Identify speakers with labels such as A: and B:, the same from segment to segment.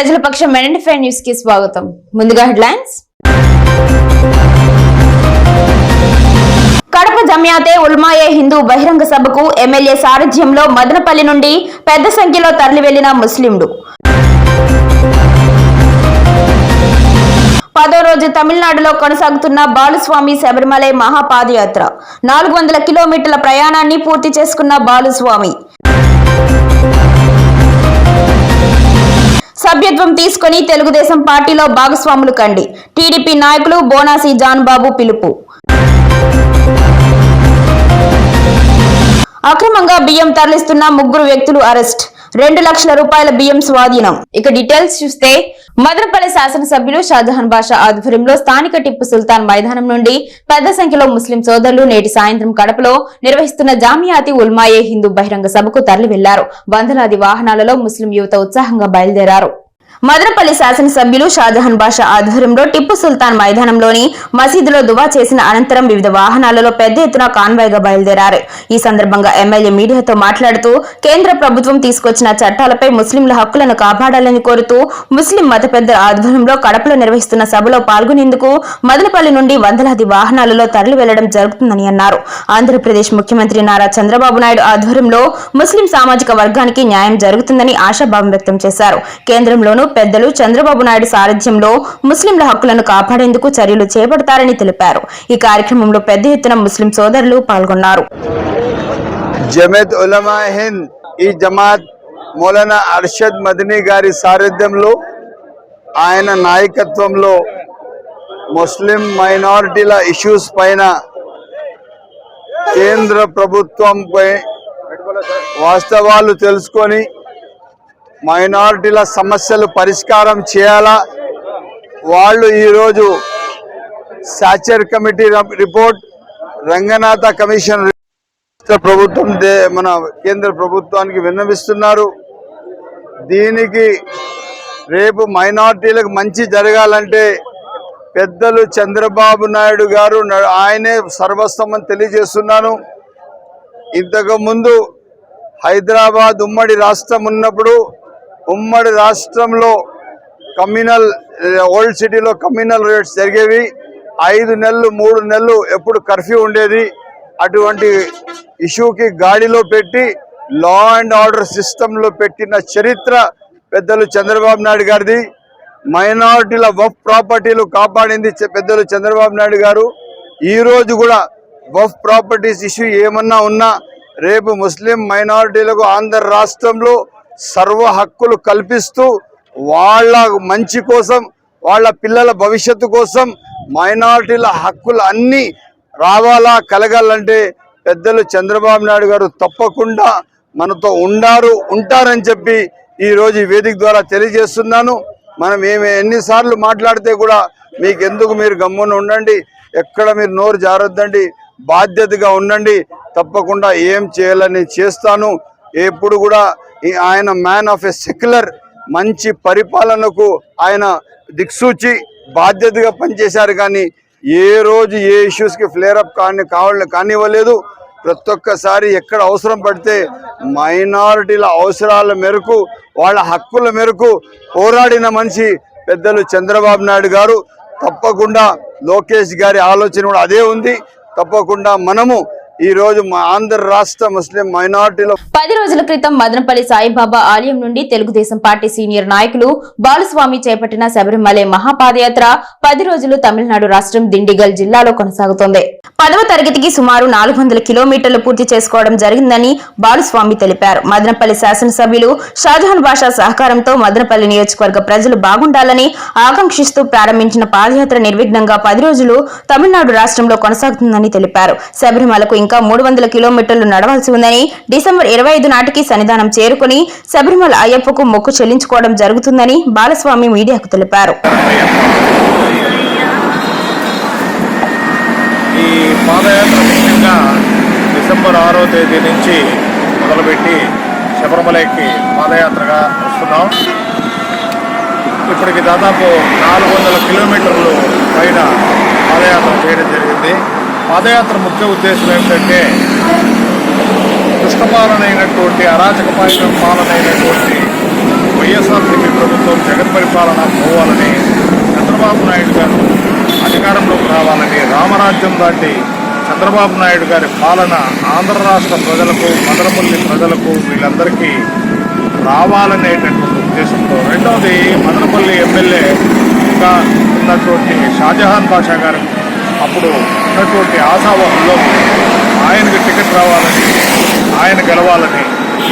A: ప్రజల పక్షం న్యూస్కి స్వాగతం. ముందుగా హెడ్లైన్స్. కడప జమ్యాతే ఉల్మాయే హిందూ బహిరంగ సభకు ఎమ్మెల్యే సారథ్యంలో మదనపల్లి నుండి పెద్ద సంఖ్యలో తరలి వెళ్ళిన ముస్లింలు. పదో రోజు తమిళనాడులో కొనసాగుతున్న బాలుస్వామి శబరిమలై మహాపాదయాత్ర. నాలుగు వందల కిలోమీటర్ల ప్రయాణాన్ని పూర్తి చేసుకున్న బాలుస్వామి. సభ్యత్వం తీసుకొని తెలుగుదేశం పార్టీలో భాగస్వాములు కండి. టీడీపీ నాయకులు బోనాసి జాన్ బాబు పిలుపు. అక్రమంగా బియ్యం తరలిస్తున్న ముగ్గురు వ్యక్తులు అరెస్ట్. రెండు లక్షల రూపాయల బియ్యం స్వాధీనం. ఇక డీటెయిల్స్ చూస్తే మదనపల్లి శాసనసభ్యులు షాజహాన్ బాషా ఆధ్వర్యంలో స్థానిక టిప్పు సుల్తాన్ మైదానం నుండి పెద్ద సంఖ్యలో ముస్లిం సోదరులు నేటి సాయంత్రం కడపలో నిర్వహిస్తున్న జామియాతి ఉల్మాయే హిందూ బహిరంగ సభకు తరలి వెళ్ళారు వందలాది వాహనాలలో ముస్లిం యువత ఉత్సాహంగా బయలుదేరారు. మదనపల్లి శాసనసభ్యులు షాజహాన్ బాషా ఆధ్వర్యంలో టిప్పు సుల్తాన్ మైదానంలోని మసీదులో దువా చేసిన అనంతరం వివిధ వాహనాలలో పెద్ద ఎత్తున కాన్వాయ్గా బయలుదేరారు. ఈ సందర్భంగా ఎమ్మెల్యే మీడియాతో మాట్లాడుతూ కేంద్ర ప్రభుత్వం తీసుకొచ్చిన చట్టాలపై ముస్లింల హక్కులను కాపాడాలని కోరుతూ ముస్లిం మత పెద్దల ఆధ్వర్యంలో కడపలో నిర్వహిస్తున్న సభలో పాల్గొనేందుకు మదనపల్లి నుండి వందలాది వాహనాలలో తరలి వెళ్ళడం జరుగుతుందని అన్నారు. ఆంధ్రప్రదేశ్ ముఖ్యమంత్రి నారా చంద్రబాబు నాయుడు ఆధ్వర్యంలో ముస్లిం సామాజిక వర్గానికి న్యాయం జరుగుతుందని ఆశాభావం వ్యక్తం చేశారు. కేంద్రంలోనూ పెద్దలు చంద్రబాబు నాయుడు సారథ్యంలో ముస్లింల హక్కులను కాపాడేందుకు చర్యలు చేపడతారని తెలిపారు. ఈ కార్యక్రమంలో పెద్ద ఎత్తున ముస్లిం సోదరులు పాల్గొన్నారు.
B: జమేత్ ఉలమా హింద్ ఈ జమాత్ మౌలానా అర్షద్ మదనీ గారి సారథ్యంలో ఆయన నాయకత్వంలో ముస్లిం మైనారిటీల ఇష్యూస్ పైన కేంద్ర ప్రభుత్వంపై వాస్తవాలు తెలుసుకొని మైనారిటీల సమస్యలు పరిష్కారం చేయాలా? వాళ్ళు ఈరోజు Sachar committee report Ranganath commission ప్రభుత్వం దే- మన కేంద్ర ప్రభుత్వానికి విన్నవిస్తున్నారు. దీనికి రేపు మైనార్టీలకు మంచి జరగాలంటే పెద్దలు చంద్రబాబు నాయుడు గారు న- ఆయనే సర్వస్వమని తెలియజేస్తున్నాను. ఇంతకుముందు హైదరాబాద్ ఉమ్మడి రాష్ట్రం ఉన్నప్పుడు ఉమ్మడి రాష్ట్రంలో కమ్యూనల్ ఓల్డ్ సిటీలో కమ్యూనల్ రేట్స్ జరిగేవి. ఐదు నెలలు మూడు నెలలు ఎప్పుడు కర్ఫ్యూ ఉండేది. అటువంటి ఇష్యూకి గాడిలో పెట్టి లా అండ్ ఆర్డర్ సిస్టంలో పెట్టిన చరిత్ర పెద్దలు చంద్రబాబు నాయుడు గారిది. మైనారిటీల వఫ్ ప్రాపర్టీలు కాపాడింది పెద్దలు చంద్రబాబు నాయుడు గారు. ఈరోజు కూడా వఫ్ ప్రాపర్టీస్ ఇష్యూ ఏమన్నా ఉన్నా రేపు ముస్లిం మైనారిటీలకు ఆంధ్ర రాష్ట్రంలో సర్వ హక్కులు కల్పిస్తూ వాళ్ళ మంచి కోసం వాళ్ళ పిల్లల భవిష్యత్తు కోసం మైనారిటీల హక్కులు అన్నీ రావాలా కలగాలంటే పెద్దలు చంద్రబాబు నాయుడు గారు తప్పకుండా మనతో ఉండారు ఉంటారని చెప్పి ఈరోజు ఈ వేదిక ద్వారా తెలియజేస్తున్నాను. మనం ఏమి ఎన్నిసార్లు మాట్లాడితే కూడా మీకు ఎందుకు మీరు గమ్మున ఉండండి ఎక్కడ మీరు నోరు జారొద్దండి బాధ్యతగా ఉండండి తప్పకుండా ఏం చేయాలని చేస్తాను. ఎప్పుడు కూడా ఆయన మ్యాన్ ఆఫ్ ఎ సెక్యులర్ మంచి పరిపాలనకు ఆయన దిక్సూచి బాధ్యతగా పనిచేశారు. కానీ ఏ రోజు ఏ ఇష్యూస్కి ఫ్లేరప్ కానీ కావాలి కానివ్వలేదు. ప్రతి ఒక్కసారి ఎక్కడ అవసరం పడితే మైనారిటీల అవసరాల మేరకు వాళ్ళ హక్కుల మేరకు పోరాడిన మనిషి పెద్దలు చంద్రబాబు నాయుడు గారు. తప్పకుండా లోకేష్ గారి ఆలోచన కూడా అదే ఉంది. తప్పకుండా మనము ఈరోజు మా ఆంధ్ర రాష్ట్ర ముస్లిం మైనారిటీల
A: పది రోజుల క్రితం మదనపల్లి సాయిబాబా ఆలయం నుండి తెలుగుదేశం పార్టీ సీనియర్ నాయకులు బాలుస్వామి చేపట్టిన శబరిమలై మహాపాదయాత్ర పది రోజులు తమిళనాడు రాష్ట్రం దిండిగల్ జిల్లాలో కొనసాగుతోంది. పదవ తరగతికి సుమారు నాలుగు వందల కిలోమీటర్లు పూర్తి చేసుకోవడం జరిగిందని బాలుస్వామి తెలిపారు. మదనపల్లి శాసనసభ్యులు షాజహాన్ బాషా సహకారంతో మదనపల్లి నియోజకవర్గ ప్రజలు బాగుండాలని ఆకాంక్షిస్తూ ప్రారంభించిన పాదయాత్ర నిర్విఘ్నంగా పది రోజులు తమిళనాడు రాష్ట్రంలో కొనసాగుతుందని తెలిపారు. శబరిమలకు ఇంకా మూడు వందల కిలోమీటర్లు నడవాల్సి ఉందని డిసెంబర్ ఇరవై ఐదు నాటికి సన్నిధానం చేరుకుని శబరిమల అయ్యప్పకు మొక్కు చెల్లించుకోవడం జరుగుతుందని బాలస్వామి మీడియాకు తెలిపారు.
C: ఈ పాదయాత్ర ముఖ్యంగా డిసెంబర్ ఆరో తేదీ నుంచి మొదలుపెట్టి శబరిమలకి పాదయాత్రగా వస్తున్నాం. ఇప్పటికి దాదాపు నాలుగు వందల కిలోమీటర్లు పైన పాదయాత్ర చేయడం జరిగింది. పాదయాత్ర ముఖ్య ఉద్దేశం ఏమిటంటే దుష్టపాలనైనటువంటి అరాచక పాలన పాలనైనటువంటి వైఎస్ఆర్సీపీ ప్రభుత్వం జగన్ పరిపాలన పోవాలని చంద్రబాబు నాయుడు గారు అధికారంలోకి రావాలని రామరాజ్యం దాటి చంద్రబాబు నాయుడు గారి పాలన ఆంధ్ర రాష్ట్ర ప్రజలకు మదనపల్లి ప్రజలకు వీళ్ళందరికీ రావాలనేటటువంటి ఉద్దేశంతో. రెండవది మదనపల్లి ఎమ్మెల్యే ఇంకా ఉన్నటువంటి షాజహాన్ బాషా గారు అప్పుడు ఉన్నటువంటి ఆశావహంలో ఆయనకు టికెట్ రావాలని ఆయన గెలవాలని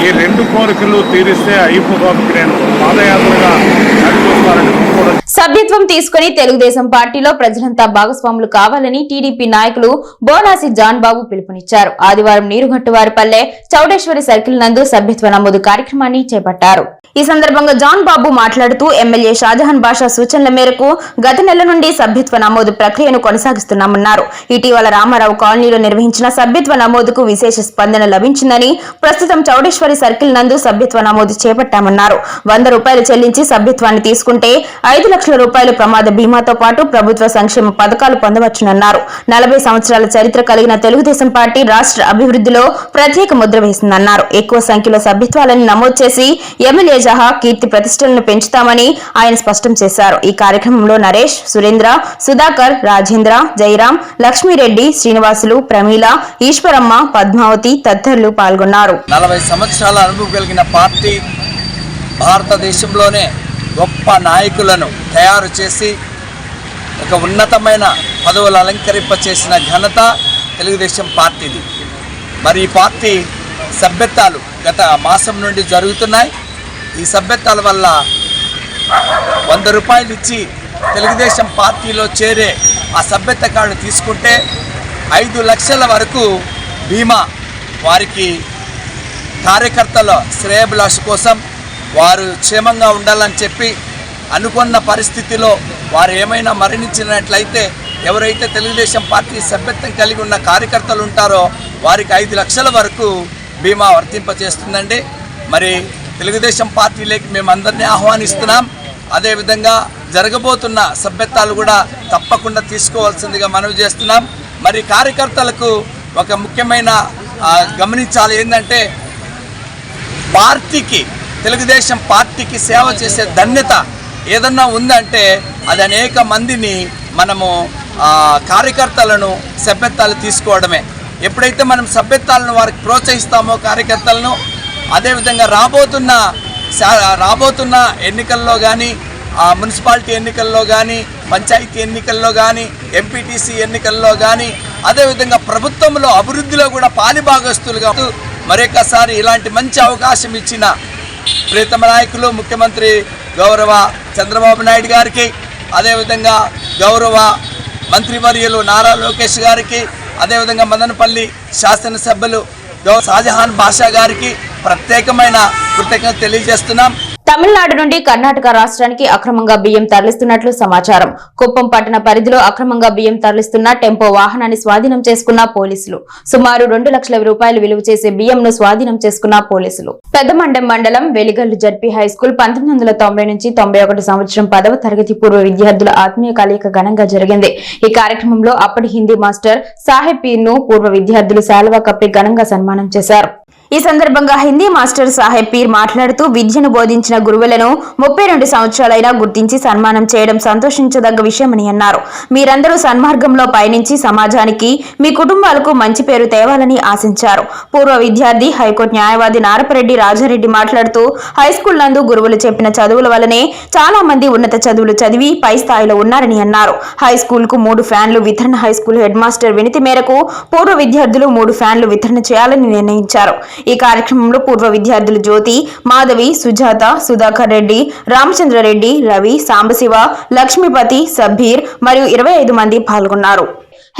C: ఈ రెండు కోరికలు తీరిస్తే అయిపోతానికి నేను పాదయాత్రగా
A: సభ్యత్వం తీసుకుని తెలుగుదేశం పార్టీలో ప్రజలంతా భాగస్వాములు కావాలని టీడీపీ నాయకులు బోనాసి జాన్ బాబు పిలుపునిచ్చారు. ఆదివారం నీరుగట్టువారిపల్లె చౌడేశ్వరి సర్కిల్ నందు సభ్యత్వ నమోదు కార్యక్రమాన్ని చేపట్టారు. ఈ సందర్భంగా జాన్ బాబు మాట్లాడుతూ ఎమ్మెల్యే షాజహాన్ బాషా సూచనల మేరకు గత నెల నుండి సభ్యత్వ నమోదు ప్రక్రియను కొనసాగిస్తున్నామన్నారు. ఇటీవల రామారావు కాలనీలో నిర్వహించిన సభ్యత్వ నమోదుకు విశేష స్పందన లభించిందని ప్రస్తుతం చౌడేశ్వరి సర్కిల్ నందు సభ్యత్వ నమోదు చేపట్టామన్నారు. వంద రూపాయలు చెల్లించి సభ్యత్వాన్ని తీసుకుంటే ఐదు లక్షల రూపాయలు ప్రమాద బీమాతో పాటు ప్రభుత్వ సంక్షేమ పథకాలు పొందవచ్చునన్నారు. నలభై సంవత్సరాల చరిత్ర కలిగిన తెలుగుదేశం పార్టీ రాష్ట్ర అభివృద్ధిలో ప్రత్యేక ముద్ర వేసిందన్నారు. ఎక్కువ సంఖ్యలో సభ్యత్వాలను నమోదు చేసి ఎమ్మెల్యే సహా కీర్తి ప్రతిష్టలను పెంచుతామని ఆయన స్పష్టం చేశారు. ఈ కార్యక్రమంలో నరేష్ సురేంద్ర సుధాకర్ రాజేంద్ర జయరాం లక్ష్మీరెడ్డి శ్రీనివాసులు ప్రమీల ఈశ్వరమ్మ పద్మావతి తదితరులు పాల్గొన్నారు.
D: నలభై సంవత్సరాల అనుభవం కలిగిన పార్టీ భారతదేశంలోనే గొప్ప నాయకులను తయారు చేసి ఒక ఉన్నతమైన పదవులు అలంకరింప చేసిన ఘనత తెలుగుదేశం పార్టీది. మరి ఈ పార్టీ సభ్యత్వాలు గత మాసం నుండి జరుగుతున్నాయి. ఈ సభ్యత్వాల వల్ల వంద రూపాయలు ఇచ్చి తెలుగుదేశం పార్టీలో చేరే ఆ సభ్యత కార్డు తీసుకుంటే ఐదు లక్షల వరకు బీమా వారికి కార్యకర్తల శ్రేయభిలాష కోసం వారు క్షేమంగా ఉండాలని చెప్పి అనుకున్న పరిస్థితిలో వారు ఏమైనా మరణించినట్లయితే ఎవరైతే తెలుగుదేశం పార్టీ సభ్యత్వం కలిగి ఉన్న కార్యకర్తలు ఉంటారో వారికి ఐదు లక్షల వరకు బీమా వర్తింపచేస్తుందండి. మరి తెలుగుదేశం పార్టీలోకి మేము అందరినీ ఆహ్వానిస్తున్నాం. అదేవిధంగా జరగబోతున్న సభ్యత్వాలు కూడా తప్పకుండా తీసుకోవాల్సిందిగా మనవి చేస్తున్నాం. మరి కార్యకర్తలకు ఒక ముఖ్యమైన గమనించాలి ఏంటంటే పార్టీకి తెలుగుదేశం పార్టీకి సేవ చేసే ధన్యత ఏదన్నా ఉందంటే అది అనేక మందిని మనము కార్యకర్తలను సభ్యత్వాలు తీసుకోవడమే. ఎప్పుడైతే మనం సభ్యత్వాలను వారికి ప్రోత్సహిస్తామో కార్యకర్తలను అదేవిధంగా రాబోతున్న రాబోతున్న ఎన్నికల్లో కానీ మున్సిపాలిటీ ఎన్నికల్లో కానీ పంచాయతీ ఎన్నికల్లో కానీ ఎంపీటీసీ ఎన్నికల్లో కానీ అదేవిధంగా ప్రభుత్వంలో అభివృద్ధిలో కూడా పాలిభాగస్తులుగా ఉంటూ మరొకసారి ఇలాంటి మంచి అవకాశం ఇచ్చిన ప్రీతమ నాయకులు ముఖ్యమంత్రి గౌరవ చంద్రబాబు నాయుడు గారికి అదేవిధంగా గౌరవ మంత్రివర్యులు నారా లోకేష్ గారికి అదేవిధంగా మదనపల్లి శాసనసభ్యులు గౌ షాజహాన్ బాషా గారికి ప్రత్యేకమైన కృతజ్ఞత తెలియజేస్తున్నాం.
A: తమిళనాడు నుండి కర్ణాటక రాష్ట్రానికి అక్రమంగా బియ్యం తరలిస్తున్నట్లు సమాచారం. కుప్పం పట్టణ పరిధిలో అక్రమంగా బియ్యం తరలిస్తున్న టెంపో వాహనాన్ని స్వాధీనం చేసుకున్న పోలీసులు. సుమారు రెండు లక్షల రూపాయలు విలువ చేసే బియ్యంను స్వాధీనం చేసుకున్న పోలీసులు. పెద్దమండెం మండలం వెలిగల్లు జడ్పీ హై స్కూల్ పంతొమ్మిది వందల తొంభై నుంచి తొంభై ఒకటి సంవత్సరం పదవ తరగతి పూర్వ విద్యార్థుల ఆత్మీయ కలయిక ఘనంగా జరిగింది. ఈ కార్యక్రమంలో అప్పటి హిందీ మాస్టర్ సాహెబ్ పీర్ను పూర్వ విద్యార్థులు శాలువా కప్పి ఘనంగా సన్మానం చేశారు. ఈ సందర్భంగా హిందీ మాస్టర్ సాహెబ్ పీర్ మాట్లాడుతూ విద్యను బోధించిన గురువులను ముప్పై రెండు సంవత్సరాలైనా గుర్తించి సన్మానం చేయడం సంతోషించదగ్గ విషయమని అన్నారు. మీరందరూ సన్మార్గంలో పయనించి సమాజానికి మీ కుటుంబాలకు మంచి పేరు తేవాలని ఆశించారు. పూర్వ విద్యార్థి హైకోర్టు న్యాయవాది నారపరెడ్డి రాజారెడ్డి మాట్లాడుతూ హై స్కూల్ నందు గురువులు చెప్పిన చదువుల వలనే చాలా మంది ఉన్నత చదువులు చదివి పై స్థాయిలో ఉన్నారని అన్నారు. హైస్కూల్కు మూడు ఫ్యాన్లు వితరణ హై స్కూల్ హెడ్ మాస్టర్ వినతి మేరకు పూర్వ విద్యార్థులు మూడు ఫ్యాన్లు వితరణ చేయాలని నిర్ణయించారు. ఈ కార్యక్రమంలో పూర్వ విద్యార్థులు జ్యోతి మాధవి సుజాత సుధాకర్ రెడ్డి రామచంద్రారెడ్డి రవి సాంబశివ లక్ష్మీపతి సబ్బీర్ మరియు ఇరవై ఐదు మంది పాల్గొన్నారు.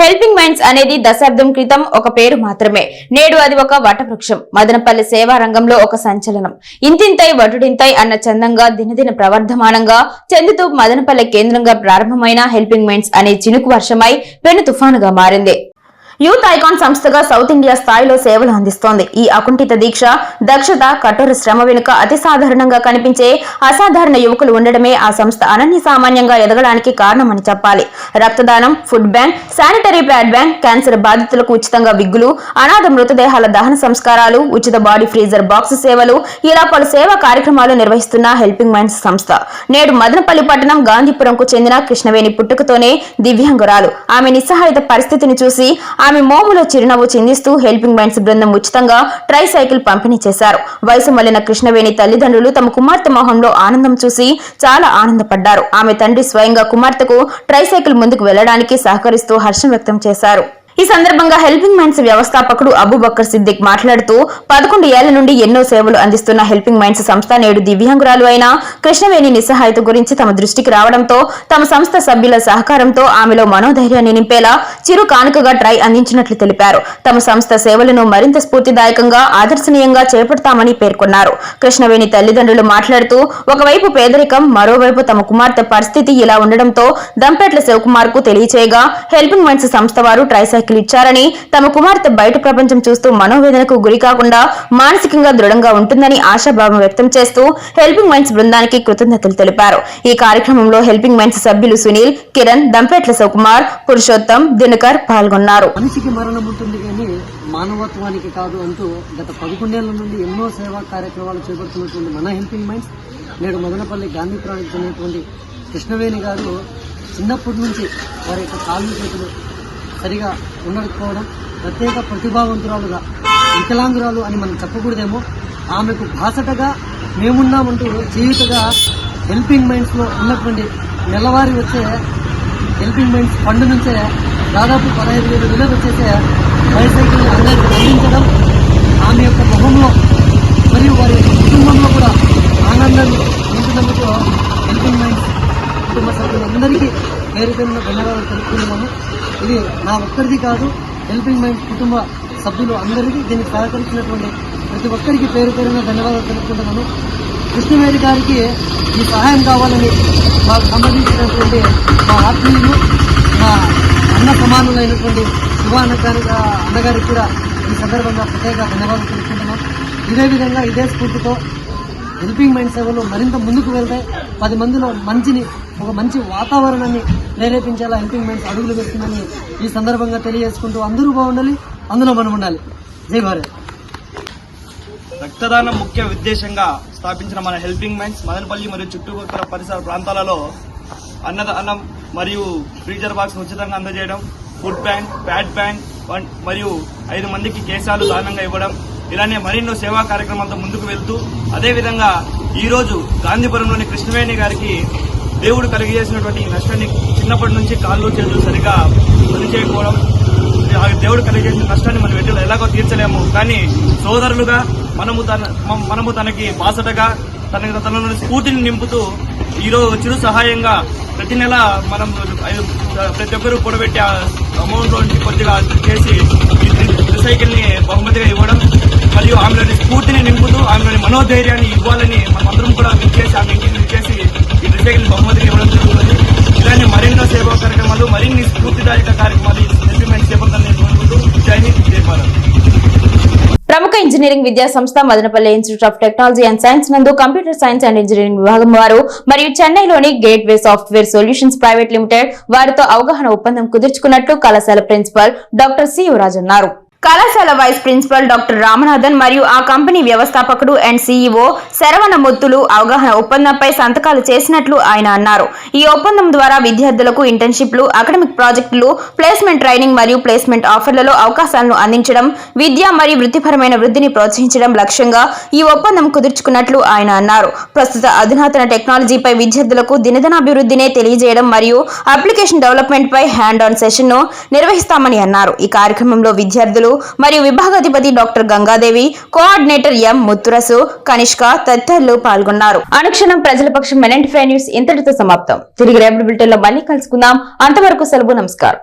A: హెల్పింగ్ మైండ్స్ అనేది దశాబ్దం క్రితం ఒక పేరు మాత్రమే. నేడు అది ఒక వటవృక్షం. మదనపల్లి సేవా రంగంలో ఒక సంచలనం. ఇంతింతై వటుడింతై అన్న చందంగా దినదిన ప్రవర్ధమానంగా చెందుతూ మదనపల్లె కేంద్రంగా ప్రారంభమైన హెల్పింగ్ మైండ్స్ అనే చినుకు వర్షమై పెను తుఫానుగా మారింది. యూత్ ఐకాన్ సంస్థగా సౌత్ ఇండియా స్థాయిలో సేవలు అందిస్తోంది. ఈ అకుంఠిత దీక్ష దక్షత కఠోర శ్రమ వెనుక అతి సాధారణంగా కనిపించే అసాధారణ యువకులు ఉండడమే ఆ సంస్థ అనన్య సామాన్యంగా ఎదగడానికి కారణమని చెప్పాలి. రక్తదానం food bank sanitary pad bank cancer బాధితులకు ఉచితంగా విగ్గులు అనాథ మృతదేహాల దహన సంస్కారాలు ఉచిత బాడీ ఫ్రీజర్ బాక్స్ సేవలు ఇలా పలు సేవా కార్యక్రమాలు నిర్వహిస్తున్న హెల్పింగ్ మైండ్స్ సంస్థ. నేడు మదనపల్లి పట్టణం గాంధీపురంకు చెందిన కృష్ణవేణి పుట్టుకతోనే దివ్యాంగురాలు. ఆమె నిస్సహాయత పరిస్థితిని చూసి ఆమె మోములో చిరునవ్వు చిందిస్తూ హెల్పింగ్ మైండ్స్ బృందం ఉచితంగా ట్రై సైకిల్ పంపిణీ చేశారు. వయసు మళ్ళిన కృష్ణవేణి తల్లిదండ్రులు తమ కుమార్తె మొహంలో ఆనందం చూసి చాలా ఆనందపడ్డారు. ఆమె తండ్రి స్వయంగా కుమార్తెకు ట్రై సైకిల్ ముందుకు వెళ్ళడానికి సహకరిస్తూ హర్షం వ్యక్తం చేశారు. ఈ సందర్భంగా హెల్పింగ్ మైండ్స్ వ్యవస్థాపకుడు అబుబక్కర్ సిద్దిక్ మాట్లాడుతూ పదకొండు ఏళ్ళ నుండి ఎన్నో సేవలు అందిస్తున్న హెల్పింగ్ మైండ్స్ సంస్థ నేడు దివ్యాంగురాలు అయిన కృష్ణవేణి నిస్సహాయత గురించి తమ దృష్టికి రావడంతో తమ సంస్థ సభ్యుల సహకారంతో ఆమెలో మనోధైర్యాన్ని నింపేలా చిరు కానుకగా ట్రై అందించినట్లు తెలిపారు. తమ సంస్థ సేవలను మరింత స్ఫూర్తిదాయకంగా ఆదర్శనీయంగా చేపడతామని పేర్కొన్నారు. కృష్ణవేణి తల్లిదండ్రులు మాట్లాడుతూ ఒకవైపు పేదరికం మరోవైపు తమ కుమార్తె పరిస్థితి ఇలా ఉండడంతో దంపేట్ల శివకుమార్కు తెలియచేయగా హెల్పింగ్ మైండ్స్ సంస్థ వారు ట్రై సైకిల్ ఇచ్చారని తమ కుమార్తె బయట ప్రపంచం చూస్తూ మనోవేదనకు గురి కాకుండా మానసికంగా దృఢంగా ఉంటుందని ఆశాభావం వ్యక్తం చేస్తూ హెల్పింగ్ మైండ్స్ బృందానికి కృతజ్ఞతలు తెలిపారు. ఈ కార్యక్రమంలో హెల్పింగ్ మైండ్స్ సభ్యులు సునీల్ కిరణ్ దంపేట్ల శివకుమార్ పురుషోత్తం దినకర్ పాల్గొన్నారు.
E: మనిషికి మానవత్వానికి కాదు అంటూ గత పదకొండేళ్ళ నుండి ఎన్నో సేవా కార్యక్రమాలు చేపడుతున్నటువంటి మన హెల్పింగ్ మైండ్స్ నేడు మదనపల్లి గాంధీపురానికి చెందినటువంటి కృష్ణవేణి గారు చిన్నప్పటి నుంచి వారి యొక్క కాళ్ళు చేతులు సరిగా ఉండకపోవడం ప్రత్యేక ప్రతిభావంతురాలుగా వికలాంగురాలు అని మనం చెప్పకూడదేమో. ఆమెకు బాసటగా మేమున్నామంటూ చేయుతగా హెల్పింగ్ మైండ్స్లో ఉన్నటువంటి నెలవారీ వచ్చే హెల్పింగ్ మైండ్స్ ఫండ్ నుంచే దాదాపు పదహైదు వేల విలువ వచ్చేసే బైసైకిల్ అందరికీ అందించడం ఆమె యొక్క మొహంలో మరియు వారి యొక్క కుటుంబంలో కూడా ఆనందాన్ని నింపినందుకు హెల్పింగ్ మైండ్స్ కుటుంబ సభ్యులందరికీ పేరు పేరున ధన్యవాదాలు తెలుపుతున్నాము ఇది నా ఒక్కరిది కాదు హెల్పింగ్ మైండ్ కుటుంబ సభ్యులు అందరికీ దీనికి సహకరించినటువంటి ప్రతి ఒక్కరికి పేరు పేరున ధన్యవాదాలు తెలుపుకుంటున్నాను కృష్ణవేణి గారికి ఈ సహాయం కావాలని మాకు సంబంధించినటువంటి మా ఆత్మీయులు మా అన్న సమానులైనటువంటి శివ అన్నగారి అన్నగారికి కూడా ఈ సందర్భంగా ప్రత్యేక ధన్యవాదాలు తెలుపుకుంటున్నాం. ఇదే విధంగా ఇదే స్ఫూర్తితో హెల్పింగ్ మైండ్ సేవలు మరింత ముందుకు వెళ్తే పది మందిలో మంచిని ఒక మంచి వాతావరణాన్ని ప్రేరేపించేలా హెల్పింగ్ మైండ్స్ అడుగులు వేస్తుందని ఈ సందర్భంగా తెలియజేసుకుంటూ అందరూ బాగుండాలి అందులో మనం ఉండాలి. జై భారత్.
F: రక్తదానం ముఖ్య ఉద్దేశంగా స్థాపించిన మన హెల్పింగ్ మైండ్స్ మదనపల్లి మరియు చుట్టుపక్కల పరిసర ప్రాంతాలలో అన్నదానం మరియు ఫ్రీజర్ బాక్స్ ఉచితంగా అందజేయడం food bank pad bank one- మరియు ఐదు మందికి కేశాలు దానంగా ఇవ్వడం ఇలానే మరెన్నో సేవా కార్యక్రమాలతో ముందుకు వెళ్తూ అదేవిధంగా ఈరోజు గాంధీపురంలోని కృష్ణవేణి గారికి దేవుడు కలిగజేసినటువంటి ఈ నష్టాన్ని చిన్నప్పటి నుంచి కాళ్ళు చేతులు సరిగా పనిచేయకపోవడం ఆ దేవుడు కలిగేసిన నష్టాన్ని మనం వెంటనే ఎలాగో తీర్చలేము. కానీ సోదరులుగా మనము తన మనము తనకి బాసటగా తన తనలోని స్ఫూర్తిని నింపుతూ ఈరోజు చిరు సహాయంగా ప్రతి నెల మనం ప్రతి ఒక్కరూ కూడబెట్టి ఆ అమౌంట్ నుంచి కొద్దిగా చేసి ఈ బహుమతిగా ఇవ్వడం మరియు ఆమెలోని స్ఫూర్తిని నింపుతూ ఆమెలోని మనోధైర్యాన్ని ఇవ్వాలని మనమందరం కూడా విచ్చేసి ఆమె ఇంటికి చేసి ఈ ఇవ్వడం జరుగుతుంది. ఇలాంటి మరెన్నో సేవా కార్యక్రమాలు మరిన్ని స్ఫూర్తిదాయక కార్యక్రమాలు సెంటిమెంట్ చేపడతానని కోరుకుంటూ జై హింద్ జై భారత్.
A: ప్రముఖ ఇంజనీరింగ్ విద్యా సంస్థ Madanapalle institute of technology and science నందు కంప్యూటర్ సైన్స్ అండ్ ఇంజనీరింగ్ విభాగం వారు మరియు చెన్నైలోని gateway software solutions private limited వారితో అవగాహన ఒప్పందం కుదుర్చుకున్నట్లు కళాశాల ప్రిన్సిపల్ డాక్టర్ సి యువరాజ్ అన్నారు. కళాశాల వైస్ ప్రిన్సిపల్ డాక్టర్ రామనాథన్ మరియు ఆ కంపెనీ వ్యవస్థాపకుడు అండ్ సీఈఓ శరవణ ముత్తులు అవగాహన ఒప్పందంపై సంతకాలు చేసినట్లు ఆయన అన్నారు. ఈ ఒప్పందం ద్వారా విద్యార్థులకు ఇంటర్న్షిప్లు అకాడమిక్ ప్రాజెక్టులు ప్లేస్మెంట్ ట్రైనింగ్ మరియు ప్లేస్మెంట్ ఆఫర్లలో అవకాశాలను అందించడం విద్య మరియు వృత్తిపరమైన వృద్ధిని ప్రోత్సహించడం లక్ష్యంగా ఈ ఒప్పందం కుదుర్చుకున్నట్లు ఆయన అన్నారు. ప్రస్తుత అధునాతన టెక్నాలజీపై విద్యార్థులకు దినదనాభివృద్ధినే తెలియజేయడం మరియు అప్లికేషన్ డెవలప్మెంట్ పై హ్యాండ్ ఆన్ సెషన్ను నిర్వహిస్తామని అన్నారు. ఈ కార్యక్రమంలో విద్యార్థులు మరియు విభాగాధిపతి doctor Gangadevi coordinator M Muthurasu Kanishka తదితరులు పాల్గొన్నారు. అనుక్షణం ప్రజల పక్షం మెనంటి న్యూస్ ఇంతటితో సమాప్తం. తిరిగి రేపటి బులెటిన్లో మళ్ళీ కలుసుకుందాం. అంతవరకు సెలవు నమస్కారం.